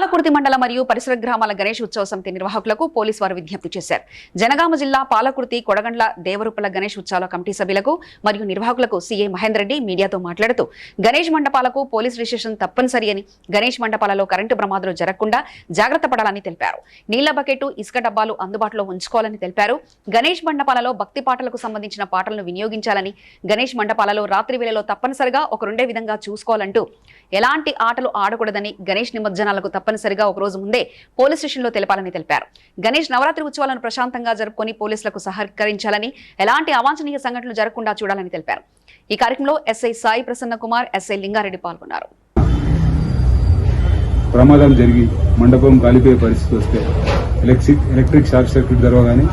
చాలా పాలకుర్తి మండల మరియు పరిసర గ్రామాల గణేష్ ఉత్సవ సమితి నిర్వాహకులకు పోలీసు వారు విజ్ఞప్తి చేశారు. జనగామ జిల్లా పాలకుర్తి కొడగండ్ల దేవరూపల గణేష్ ఉత్సవాల కమిటీ సభ్యులకు మరియు నిర్వాహకులకు సీఏ మహేందర్ రెడ్డి మీడియాతో మాట్లాడుతూ గణేష్ మండపాలకు పోలీస్ రిజిస్ట్రేషన్ తప్పనిసరి అని గణేష్ మండపాలలో కరెంటు ప్రమాదాలు జరగకుండా జాగ్రత్త పడాలని తెలిపారు. నీళ్ళ బకెట్ ఇసుక డబ్బాలు అందుబాటులో ఉంచుకోవాలని తెలిపారు. గణేష్ మండపాలలో భక్తి పాటలకు సంబంధించిన పాటలను వినియోగించాలని గణేష్ మండపాలలో రాత్రి వేళలో తప్పనిసరిగా ఒకరుండే విధంగా చూసుకోవాలంటూ ఎలాంటి ఆటలు ఆడకూడదని గణేష్ నిమజ్జనాలకు తప్పనిసరిగా ఒక రోజు ముందే పోలీస్ స్టేషన్లో తెలపాలని తెలిపారు. గణేష్ నవరాత్రి ఉత్సవాలను ప్రశాంతంగా జరుపుకొని పోలీసులకు సహకరించాలని ఎలాంటి అవాంఛనీయ సంఘటనలు జరగకుండా చూడాలని తెలిపారు. ఈ కార్యక్రమంలో ఎస్ఐ సాయి ప్రసన్న కుమార్ ఎస్ఐ లింగారెడ్డి పాల్గొన్నారు. ప్రమాదం జరిగి మండపం కాలిపోయే పరిస్థితి వస్తే ఎలక్ట్రిక్ ఎలక్ట్రిక్ షార్ట్ సర్క్యూట్ జరగగానే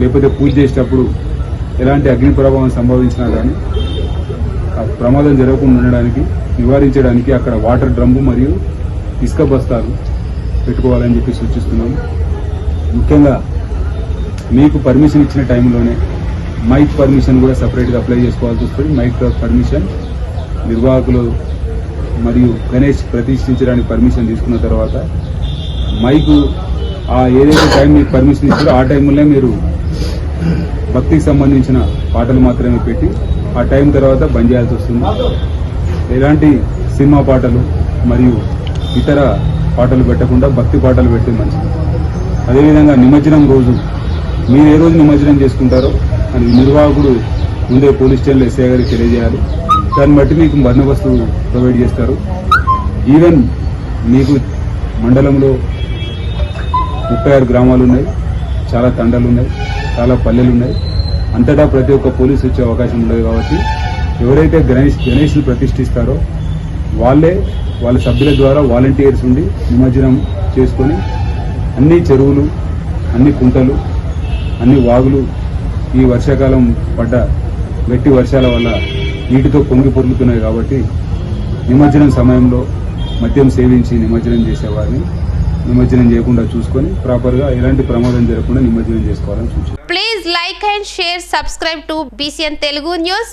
లేకపోతే పూజ చేసేటప్పుడు ఎలాంటి అగ్ని ప్రభావం సంభవించినా కానీ ఆ ప్రమాదం జరగకుండా ఉండడానికి నివారించడానికి అక్కడ వాటర్ డ్రమ్ము మరియు ఇసుక బస్తాలు పెట్టుకోవాలని చెప్పి సూచిస్తున్నాము ముఖ్యంగా మీకు పర్మిషన్ ఇచ్చిన టైంలోనే మైక్ పర్మిషన్ కూడా సపరేట్గా అప్లై చేసుకోవాల్సి వస్తుంది. మైక్ పర్మిషన్ నిర్వాహకులు మరియు గణేష్ ప్రతిష్ఠించడానికి పర్మిషన్ తీసుకున్న తర్వాత మైకు ఆ ఏదైతే టైం మీకు పర్మిషన్ ఇచ్చారో ఆ టైంలోనే మీరు భక్తికి సంబంధించిన పాటలు మాత్రమే పెట్టి ఆ టైం తర్వాత బంద్ చేయాల్సి వస్తుంది. ఎలాంటి సినిమా పాటలు మరియు ఇతర పాటలు పెట్టకుండా భక్తి పాటలు పెట్టి మంచిది. అదేవిధంగా నిమజ్జనం రోజు మీరు ఏ రోజు నిమజ్జనం చేసుకుంటారో అని నిర్వాహకుడు ముందే పోలీస్ స్టేషన్లో ఎస్ఐ గారికి తెలియజేయాలి. దాన్ని బట్టి మీకు బందోబస్తు ప్రొవైడ్ చేస్తారు. ఈవెన్ మీకు మండలంలో ముప్పై ఆరు గ్రామాలు ఉన్నాయి. చాలా తండలు ఉన్నాయి. చాలా పల్లెలు ఉన్నాయి. అంతటా ప్రతి ఒక్క పోలీసు వచ్చే అవకాశం ఉండదు కాబట్టి ఎవరైతే గణేష్ గణేష్ని ప్రతిష్ఠిస్తారో వాళ్ళే వాళ్ళ సభ్యుల ద్వారా వాలంటీర్స్ ఉండి నిమజ్జనం చేసుకొని అన్ని చెరువులు అన్ని కుంటలు అన్ని వాగులు ఈ వర్షాకాలం పడ్డ గట్టి వర్షాల వల్ల నీటితో పొంగి పొర్లుతున్నాయి కాబట్టి నిమజ్జనం సమయంలో మద్యం సేవించి నిమజ్జనం చేసేవారిని నిమజ్జనం చేయకుండా చూసుకొని ప్రాపర్గా ఎలాంటి ప్రమాదం జరగకుండా నిమజ్జనం చేసుకోవాలని సూచన please like and share subscribe to BCN Telugu news